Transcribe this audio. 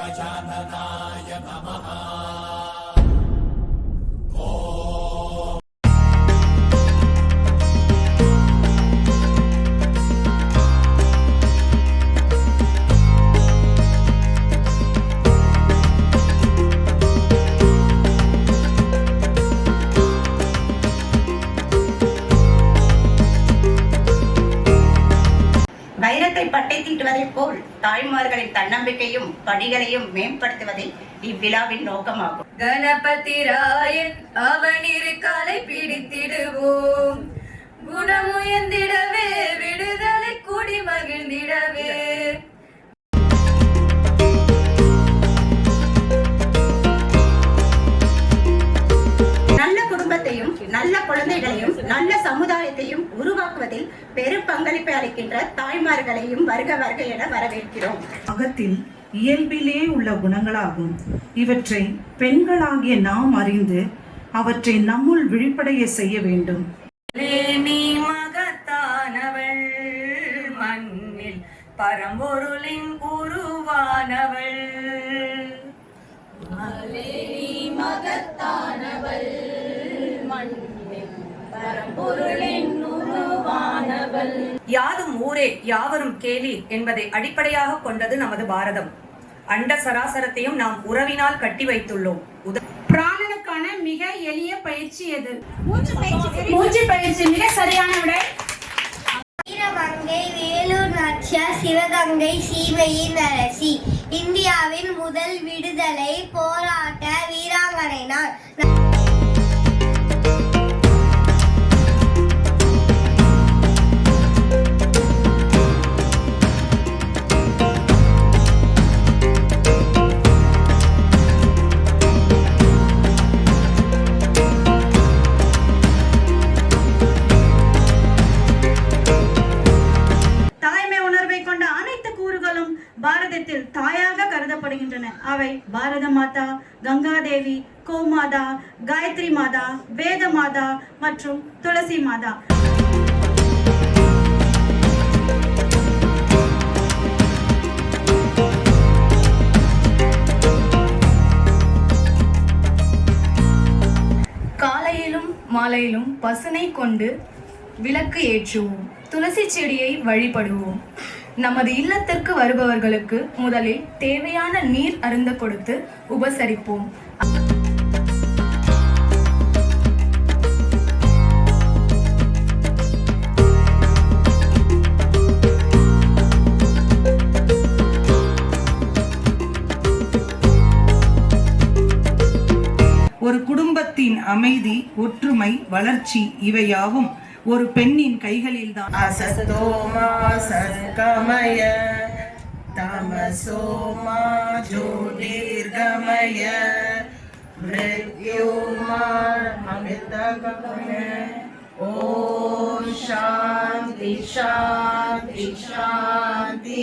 गजाननाय नमः தீட்டுவதைப் போல் தாய்மார்களின் தன்னம்பிக்கையும் பணிகளையும் மேம்படுத்துவதே இவ்விழாவின் நோக்கமாகும். கணபதி ராயன் அவனிரு பிடித்திடுவோம். குணமுயர்ந்திடவே விடுதலை கூடி மகிழ்ந்திடவே. உருவாக்குவதில் பெரும் பங்களிப்பை அளிக்கின்ற தாய்மார்களையும் வருக வருக என வரவேற்கிறோம். அகத்தில் இயல்பிலே உள்ள குணங்களாகும். இவற்றை பெண்களாகிய நாம் அறிந்து அவற்றை நம்முள் விழிப்படைய செய்ய வேண்டும். நீ மகத்தானவள் மண்ணில் பரம்பொருளின் உருவானவள் யாதும் ஊரே யாவரும் கேலி என்பதை அடிப்படையாக கொண்டது நமது பாரதம். அண்ட சராசரத்தையும் நாம் உறவினால் கட்டி வைத்துள்ளோம். பிராணனுக்கான மிக எளிய பயிற்சி எது? மூச்சு பயிற்சி. மிக சரியான விடை. வீரமங்கை வேலூர் நாச்சியார் சிவகங்கை சீமையின் அரசி இந்தியாவின் முதல் விடுதலை போராட்ட வீராங்கனை நான். தாயாக கருதப்படுகின்றன. அவை பாரத மாதா கங்காதேவி கோமாதா காயத்ரி மாதா வேத மாதா மற்றும் துளசி மாதா. காலையிலும் மாலையிலும் பசுனை கொண்டு விளக்கு ஏற்றுவோம். துளசி செடியை வழிபடுவோம். நமது இல்லத்திற்கு வருபவர்களுக்கு முதலில் தேவையான நீர் அருந்த கொடுத்து உபசரிப்போம். ஒரு குடும்பத்தின் அமைதி ஒற்றுமை வளர்ச்சி இவையாவும் ஒரு பெண்ணின் கைகளில் தான். அசத்தோமா சங்கமய தமசோமா ஜோதிர்கமய மிருத்யோமா அமிர்தகமய ஓம் சாந்தி சாந்தி சாந்தி